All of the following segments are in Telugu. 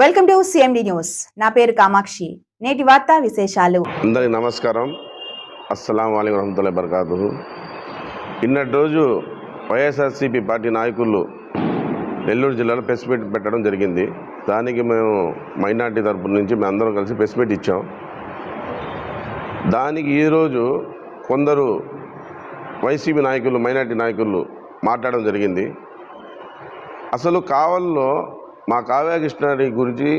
వెల్కమ్ టు సిఎండి న్యూస్ నా పేరు కామాక్షి. నేటి వార్తా విశేషాలు. అందరికి నమస్కారం. అస్సలం అయికం వరహతుల్లా బర్కాతు నిన్నటి రోజు వైఎస్ఆర్సీపీ పార్టీ నాయకులు నెల్లూరు జిల్లాలో ప్రెస్ మీట్ పెట్టడం జరిగింది. దానికి మేము మైనార్టీ తరపు నుంచి మేము అందరం కలిసి ప్రెస్ మీట్ ఇచ్చాం. దానికి ఈరోజు కొందరు వైసీపీ నాయకులు మైనార్టీ నాయకులు మాట్లాడడం జరిగింది. అసలు కావల్లో మా కావ్య గురించి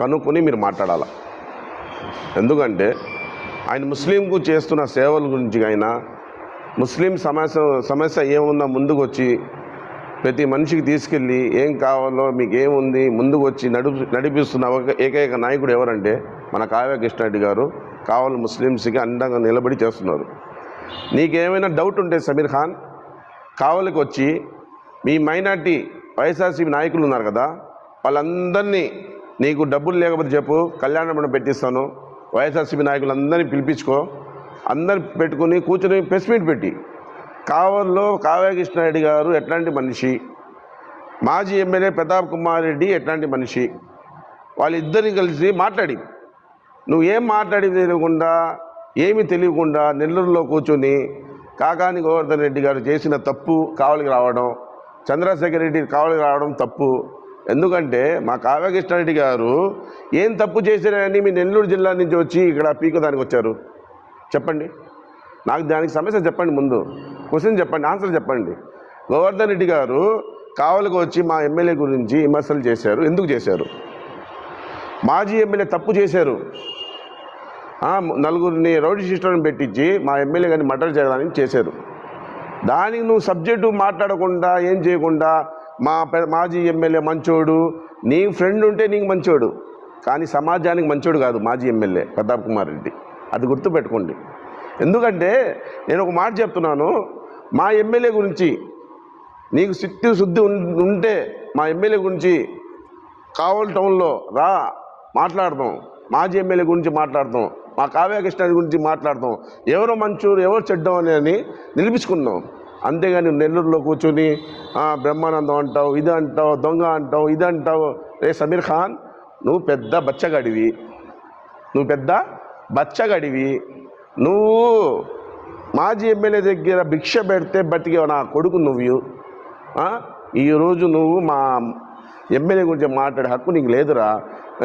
కనుక్కొని మీరు మాట్లాడాలి? ఎందుకంటే ఆయన ముస్లింకు చేస్తున్న సేవల గురించి అయినా ముస్లిం సమస్య సమస్య ఏముందో ముందుకు వచ్చి ప్రతి మనిషికి తీసుకెళ్ళి ఏం కావాలో మీకు ఏముంది ముందుకు వచ్చి నడుపు నడిపిస్తున్న ఒక ఏకైక నాయకుడు ఎవరంటే మన కావ్య కృష్ణారెడ్డి గారు కావాలి ముస్లిమ్స్కి అండంగా నిలబడి చేస్తున్నారు. నీకేమైనా డౌట్ ఉంటే సమీర్ ఖాన్ కావలికి వచ్చి మీ మైనార్టీ వైఎస్ఆర్సీపీ నాయకులు ఉన్నారు కదా వాళ్ళందరినీ నీకు డబ్బులు లేకపోతే చెప్పు కళ్యాణ మండపం పెట్టిస్తాను. వైఎస్ఆర్సీపీ నాయకులందరినీ పిలిపించుకో. అందరు పెట్టుకుని కూర్చొని ప్రెస్ మీట్ పెట్టి. కావల్లో కావ్యకృష్ణారెడ్డి గారు ఎట్లాంటి మనిషి? మాజీ ఎమ్మెల్యే ప్రతాప్ కుమార్ రెడ్డి ఎట్లాంటి మనిషి? వాళ్ళిద్దరిని కలిసి మాట్లాడి. నువ్వు ఏం మాట్లాడి తెలియకుండా ఏమీ తెలియకుండా నెల్లూరులో కూర్చొని కాకాని గోవర్ధన్ రెడ్డి గారు చేసిన తప్పు కావలికి రావడం చంద్రశేఖర్ రెడ్డి కావలికి రావడం తప్పు. ఎందుకంటే మా కావ్యకృష్ణారెడ్డి గారు ఏం తప్పు చేశారని మీ నెల్లూరు జిల్లా నుంచి వచ్చి ఇక్కడ పీకదానికి వచ్చారు? చెప్పండి. నాకు దానికి సమస్య చెప్పండి ముందు. క్వశ్చన్ చెప్పండి ఆన్సర్ చెప్పండి. గోవర్ధన్ రెడ్డి గారు కావలకు వచ్చి మా ఎమ్మెల్యే గురించి విమర్శలు చేశారు. ఎందుకు చేశారు? మాజీ ఎమ్మెల్యే తప్పు చేశారు. నలుగురిని రౌడీ సిస్టర్ని పెట్టించి మా ఎమ్మెల్యే గారిని మర్డర్ చేయడానికి చేశారు. దానికి నువ్వు సబ్జెక్టు మాట్లాడకుండా ఏం చేయకుండా మా మాజీ ఎమ్మెల్యే మంచోడు నీ ఫ్రెండ్ ఉంటే నీకు మంచోడు. కానీ సమాజానికి మంచోడు కాదు మాజీ ఎమ్మెల్యే ప్రతాప్ కుమార్ రెడ్డి. అది గుర్తుపెట్టుకోండి. ఎందుకంటే నేను ఒక మాట చెప్తున్నాను. మా ఎమ్మెల్యే గురించి నీకు సిట్టి శుద్ధి ఉం- ఉంటే మా ఎమ్మెల్యే గురించి కావల్ టౌన్లో రా మాట్లాడదాం. మాజీ ఎమ్మెల్యే గురించి మాట్లాడతాం మా కావ్యకృష్ణ గురించి మాట్లాడతాం ఎవరో మంచూరు ఎవరు చెడ్డం అని నిలిపించుకున్నాం అంతేగాని నెల్లూరులో కూర్చొని బ్రహ్మానందం అంటావు ఇది అంటావు దొంగ అంటావు ఇది అంటావు. రే సమీర్ ఖాన్ నువ్వు పెద్ద బచ్చగాడివి. నువ్వు పెద్ద బచ్చగడివి. నువ్వు మాజీ ఎమ్మెల్యే దగ్గర భిక్ష పెడితే బతికే నా కొడుకు నువ్వు. ఈరోజు నువ్వు మా ఎమ్మెల్యే గురించి మాట్లాడే హక్కు నీకు లేదురా.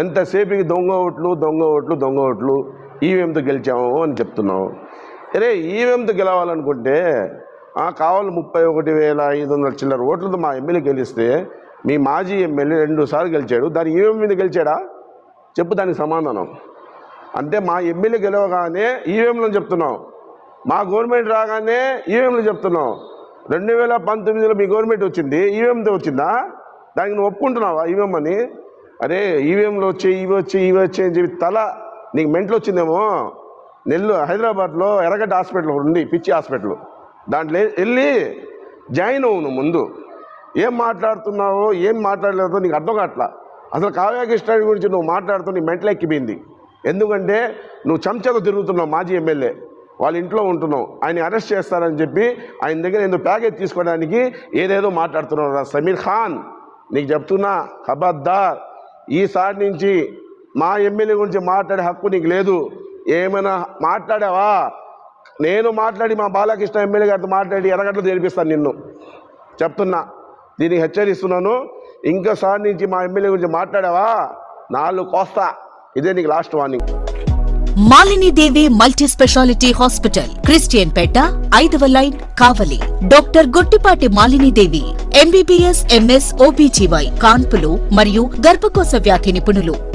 ఎంతసేపుకి దొంగ ఓట్లు దొంగ ఓట్లు దొంగ ఓట్లు ఈవీఎంతో గెలిచాము అని చెప్తున్నావు. అరే ఈవీఎంతో గెలవాలనుకుంటే కావాలి ముప్పై ఒకటి వేల ఐదు వందల చిల్లర ఓట్లతో మా ఎమ్మెల్యే గెలిస్తే మీ మాజీ ఎమ్మెల్యే రెండు సార్లు గెలిచాడు. దాని ఈవీఎం మీద గెలిచాడా? చెప్పు దానికి సమాధానం. అంటే మా ఎమ్మెల్యే గెలవగానే ఈవీఎంలో చెప్తున్నాం మా గవర్నమెంట్ రాగానే ఈవీఎంలో చెప్తున్నాం రెండు వేల పంతొమ్మిదిలో మీ గవర్నమెంట్ వచ్చింది ఈవీఎంతో వచ్చిందా? దానికి నువ్వు ఒప్పుకుంటున్నావా ఈవీఎం అని? అరే ఈవీఎంలో వచ్చే ఇవి వచ్చే ఇవి వచ్చే అని చెప్పి తల నీకు మెంట్లో వచ్చిందేమో నెల్లూరు హైదరాబాద్లో ఎర్రగడ్డ హాస్పిటల్ ఉంది పిచ్చి హాస్పిటల్. దాంట్లో వెళ్ళి జాయిన్ అవును నువ్వు ముందు. ఏం మాట్లాడుతున్నావో ఏం మాట్లాడలేదో నీకు అర్థం కావట్లా? అసలు కావ్యకృష్ణ గురించి నువ్వు మాట్లాడుతూ నీ మెంటల్ ఎక్కిపోయింది. ఎందుకంటే నువ్వు చెంచగా తిరుగుతున్నావు మాజీ ఎమ్మెల్యే. వాళ్ళ ఇంట్లో ఉంటున్నావు. ఆయన అరెస్ట్ చేస్తారని చెప్పి ఆయన దగ్గర ఏదో ప్యాకేజ్ తీసుకోవడానికి ఏదేదో మాట్లాడుతున్నావు రా సమీర్ ఖాన్. నీకు చెప్తున్నా ఖబర్దార్. ఈసారి నుంచి మా ఎమ్మెల్యే గురించి మాట్లాడే హక్కు నీకు లేదు. ఏమైనా మాట్లాడావా? నేను మాట్లాడి మా బాలకృష్ణ ఎమ్మెల్యే గారితో మాట్లాడి ఎర్రగడ్డలు తెరిపిస్తాను నిన్ను. చెప్తున్నా. దీనికి హెచ్చరిస్తున్నాను. ఇంకోసారి నుంచి మా ఎమ్మెల్యే గురించి మాట్లాడావా? నాలుగు కోస్తా. ఇదే నీకు last warning Malinidevi multi speciality hospital Christian Peta ఐదవ line Kavali. Doctor Gottipati Malinidevi MBBS MS OBGY కాన్పులు మరియు గర్భకోశ వ్యాధి నిపుణులు.